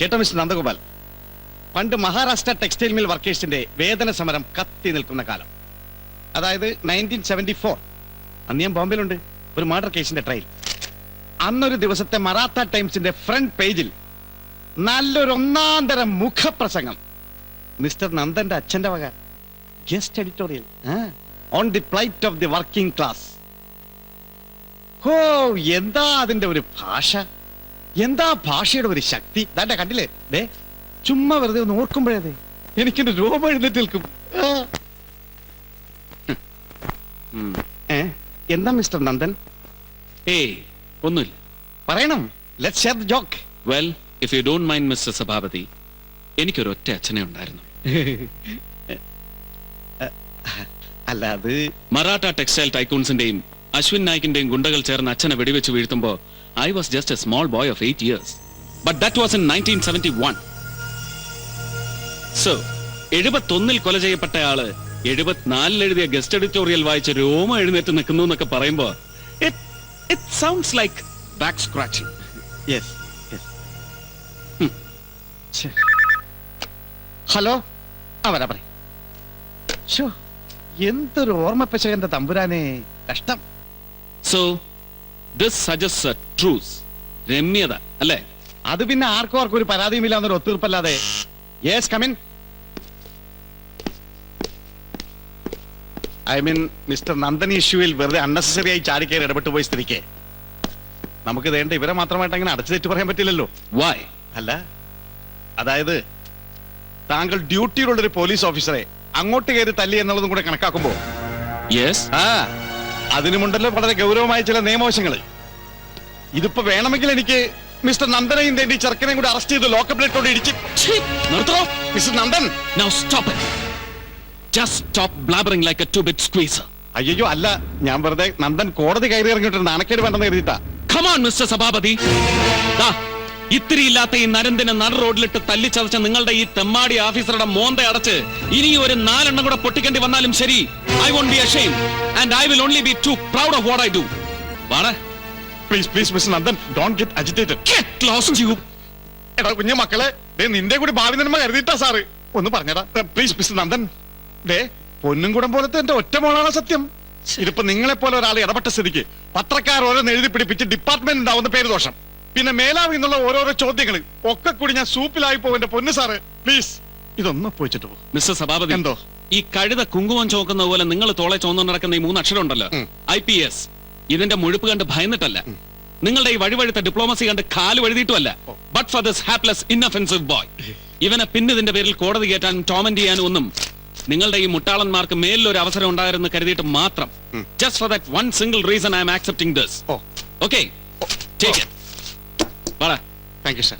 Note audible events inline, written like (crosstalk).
കേട്ടോ മിസ്റ്റർ നന്ദഗോപാൽ. പണ്ട് Maharashtra textile mill വർക്കേഴ്സിന്റെ വേതന സമരം കത്തി നിൽക്കുന്ന കാലം. അതായത് നയന്റീൻ സെവന്റി ഫോർ അന്ന് ഞാൻ ബോംബെയിലുണ്ട്. ഒരു മർഡർ കേസിന്റെ ട്രയൽ അന്നൊരു ദിവസത്തെ മറാത്ത ടൈംസിന്റെ ഫ്രണ്ട് പേജിൽ നല്ലൊരു ഒന്നാന്തരം മുഖപ്രസംഗം. മിസ്റ്റർ നന്ദന്റെ അച്ഛന്റെ വക. Guest editorial on the plight of the working class ഓ എന്താ അതിന്റെ ഒരു ഭാഷ? എന്താ ഭാഷയുടെ ഒരു ശക്തി? ദാണ്ട കണ്ടില്ലേ? ദേ ചുമ്മാ വെറുതെ ഒന്ന് ഓർക്കുമ്പോഴേ എനിക്കെന്റെ രൂപം എഴുന്നേറ്റ് നിൽക്കും. എന്താ മിസ്റ്റർ നന്ദൻ? ഏയ് ഒന്നുമില്ല. പറയണം. Let share the joke well if you don't mind mister Sabhapathi എനിക്കൊരു ഒറ്റ അച്ഛനെ ഉണ്ടായിരുന്നു. (laughs) അല്ലാതെ അത് മറാഠ ടെക്സ്റ്റൈൽ ടൈക്കൂൺസിന്റെയും അശ്വിൻ നായിക്കിന്റെയും ഗുണ്ടകൾ ചേർന്ന് അച്ഛനെ വെടിവെച്ച് വീഴ്ത്തുമ്പോൾ I was just a small boy of eight years but that was in nineteen seventy one so എഴുപത്തൊന്നിൽ കൊല ചെയ്യപ്പെട്ട ആൾ എഴുപത്തിനാലിൽ എഴുതിയ ഗസ്റ്റ് എഡിറ്റോറിയൽ വായിച്ച് രോമം എഴുന്നേറ്റ് നിൽക്കുന്നു എന്നൊക്കെ പറയുമ്പോ it sounds like back scratching yes hello? ആ വരാ പറ ഓർമ്മ എന്തൊരു ഓർമ്മപ്പശകന്റെ തമ്പുരാനെ. കഷ്ടം. സോ ദിസ് സജസ്റ്റ് ട്രൂസ് രമ്യത അല്ലേ? അത് പിന്നെ ആർക്കും ആർക്കും ഒരു പരാതിയുമില്ല എന്നൊരു ഒത്തീർപ്പല്ലാതെ. Yes come in I mean mister Nandan ഇഷ്യൂവിൽ വെറുതെ അൺനെസറി ആയി ചാടിക്കയറി ഇടപെട്ട് പോയി സ്ഥിതിക്ക്. നമുക്ക് വേണ്ട ഇവരെ മാത്രമായിട്ട് അങ്ങനെ അടച്ചു തെറ്റ് പറയാൻ പറ്റില്ലല്ലോ. വൈ അല്ല അതായത് താങ്കൾ ഡ്യൂട്ടിയിലുള്ള ഒരു പോലീസ് ഓഫീസറെ അങ്ങോട്ട് കയറി തല്ലി എന്നുള്ളതും കൂടെ കണക്കാക്കുമ്പോ. യെസ് ആ. അതിനുമുണ്ടല്ലോ വളരെ ഗൗരവമായ ചില നിയമവശങ്ങൾ ഇതിപ്പോ വേണമെങ്കിൽ എനിക്ക് മിസ്റ്റർ നന്ദനെയും തേണ്ടി ചെറുക്കനെയും കൂടി അറസ്റ്റ് ചെയ്ത് ലോക്കപ്പിലിട്ടോണ്ട് ഇടിച്ച് നിർത്തോ mister Nandan. Just stop blabbering like a two-bit squeezer. അയ്യോ അല്ല ഞാൻ വെറുതെ നന്ദൻ കോടതി കയറി ഇറങ്ങിയിട്ടുണ്ട് നാണക്കേട് വേണ്ടെന്ന് കരുതിട്ടാ Come മിസ്റ്റർ. സഭാപതി ദാ, ഇത്തിരി ഇല്ലാത്ത ഈ നരന്തിനെ നട റോഡിലിട്ട് തല്ലിച്ചതച്ച നിങ്ങളുടെ ഈ തെമ്മാടി ഓഫീസറുടെ മോന്ത അടച്ച് ഇനി ഒരു നാലെണ്ണം കൂടെ പൊട്ടിക്കേണ്ടി വന്നാലും ശരി. I won't be ashamed and I will only be too proud of what I do വാടാ. Please please miss Nandan don't get agitated get close to you എടാ കുഞ്ഞു മക്കളെ ദേ നിന്റെ കൂടി ഭാവി നന്മ കരുതിട്ടാ സാർ ഒന്ന് പറഞ്ഞടാ. പ്ലീസ് മിസ് നന്ദൻ ദേ പൊന്നും കൂടം പോലത്തെ എന്റെ ഒറ്റ മോളാണ് സത്യം. ഇതിപ്പോ നിങ്ങളെ പോലെ ഒരാൾ ഇടപെട്ട സ്ഥിതിക്ക് പത്രക്കാർ ഓരോന്ന് എഴുതി പിടിപ്പിച്ച് ഡിപ്പാർട്ട്മെന്റ് ഉണ്ടാവുന്ന പേര് ദോഷം. പിന്നെ മേലാവ് എന്നുള്ള ഓരോരോ ചോദ്യങ്ങൾ ഒക്കെ കൂടി ഞാൻ സൂപ്പിലായി പോവെന്റെ പൊന്ന് പൊന്നു സാറ്. പ്ലീസ് ഇതൊന്ന് പോയിച്ചിട്ട് പോകും മിസ്റ്റർ സഭാപതി എന്തോ? ഈ കഴുത കുങ്കുമം ചോക്കുന്ന പോലെ നിങ്ങൾ തോളെ ചോന്നു നടക്കുന്ന ഈ മൂന്നക്ഷരം ഉണ്ടല്ലോ. I P S. ഇതിന്റെ മുഴുപ്പ് കണ്ട് ഭയന്നിട്ടല്ല. നിങ്ങളുടെ ഈ വഴിവഴുത്ത ഡിപ്ലോമസി കണ്ട് കാൽ വഴുതിയിട്ടുമല്ല. But for this hapless inoffensive boy ഇവനെ പിന്നിതിന്റെ പേരിൽ കോടതി കയറ്റാനും ടോമന്റ് ചെയ്യാനും ഒന്നും നിങ്ങളുടെ ഈ മുട്ടാളന്മാർക്ക് മേലിൽ ഒരു അവസരം ഉണ്ടായിരുന്നു കരുതിയിട്ട് മാത്രം. Just for that one single reason I am accepting this okay take it വാടാ താങ്ക് യു സാർ